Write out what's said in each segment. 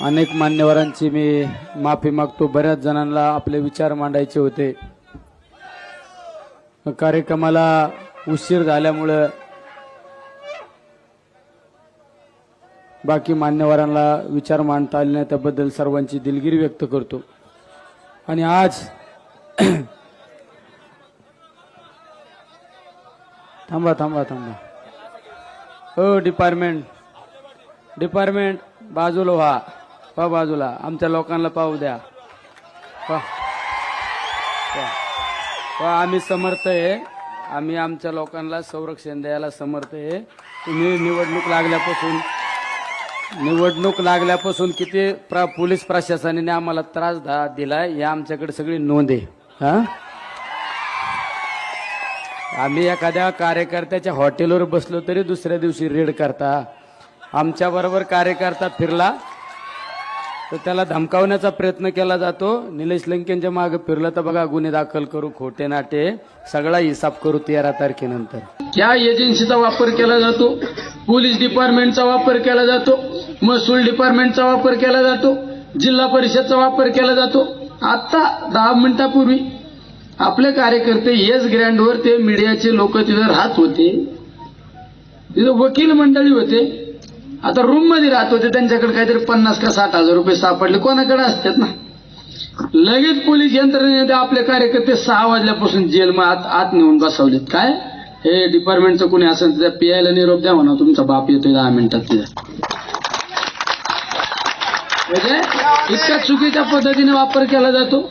अनेक मान्यवरांची मी माफी मागतो. बऱ्याच जणांना आपले विचार मांडायचे होते. कार्यक्रमाला उशीर झाल्यामुळं बाकी मान्यवरांना विचार मांडता आले नाही. त्याबद्दल सर्वांची दिलगिरी व्यक्त करतो. आणि आज थांबा थांबा थांबा. हो डिपार्टमेंट. डिपार्टमेंट बाजूला व्हा. पा बाजूला आमच्या लोकांना पाहू द्या. आम्ही समर्थ आहे. आम्ही आमच्या लोकांना संरक्षण द्यायला समर्थ आहे. तुम्ही निवडणूक लागल्यापासून निवडणूक लागल्यापासून किती प्रा पोलीस प्रशासनाने आम्हाला त्रास दिलाय या आमच्याकडे सगळी नोंद आहे. हा? आम्ही एखाद्या कार्यकर्त्याच्या हॉटेलवर बसलो तरी दुसऱ्या दिवशी रेड करता. आमच्या बरोबर कार्यकर्ता फिरला तर त्याला धमकावण्याचा प्रयत्न केला जातो. निलेश लंकेंच्या मागे फिरलं तर बघा गुन्हे दाखल करू खोटे नाटे सगळा हिसाब करू तेरा तारखेनंतर. या एजन्सीचा वापर केला जातो पोलीस डिपार्टमेंटचा वापर केला जातो महसूल डिपार्टमेंटचा वापर केला जातो जिल्हा परिषदचा वापर केला जातो. आता दहा मिनिटापूर्वी आपले कार्यकर्ते येस ग्रँडवर ते मीडियाचे लोक तिथं राहत होते. तिथं वकील मंडळी होते. आता रूममध्ये राहत होते त्यांच्याकडे काहीतरी पन्नास का साठ हजार रुपये सापडले. कोणाकडे असतात ना? लगेच पोलीस यंत्रणेने ते आपले कार्यकर्ते सहा वाजल्यापासून जेलमध्ये आत आत नेऊन बसवलेत. काय? हे डिपार्टमेंटचं कोणी असेल तर पियायला निरोप द्या म्हणा तुमचा बाप येतोय दहा मिनिटात तिथं. म्हणजे इतक्या चुकीच्या पद्धतीने वापर केला जातो.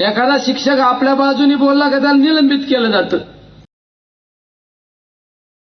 एखादा शिक्षक आपल्या बाजूने बोलला का त्याला निलंबित केलं जातं.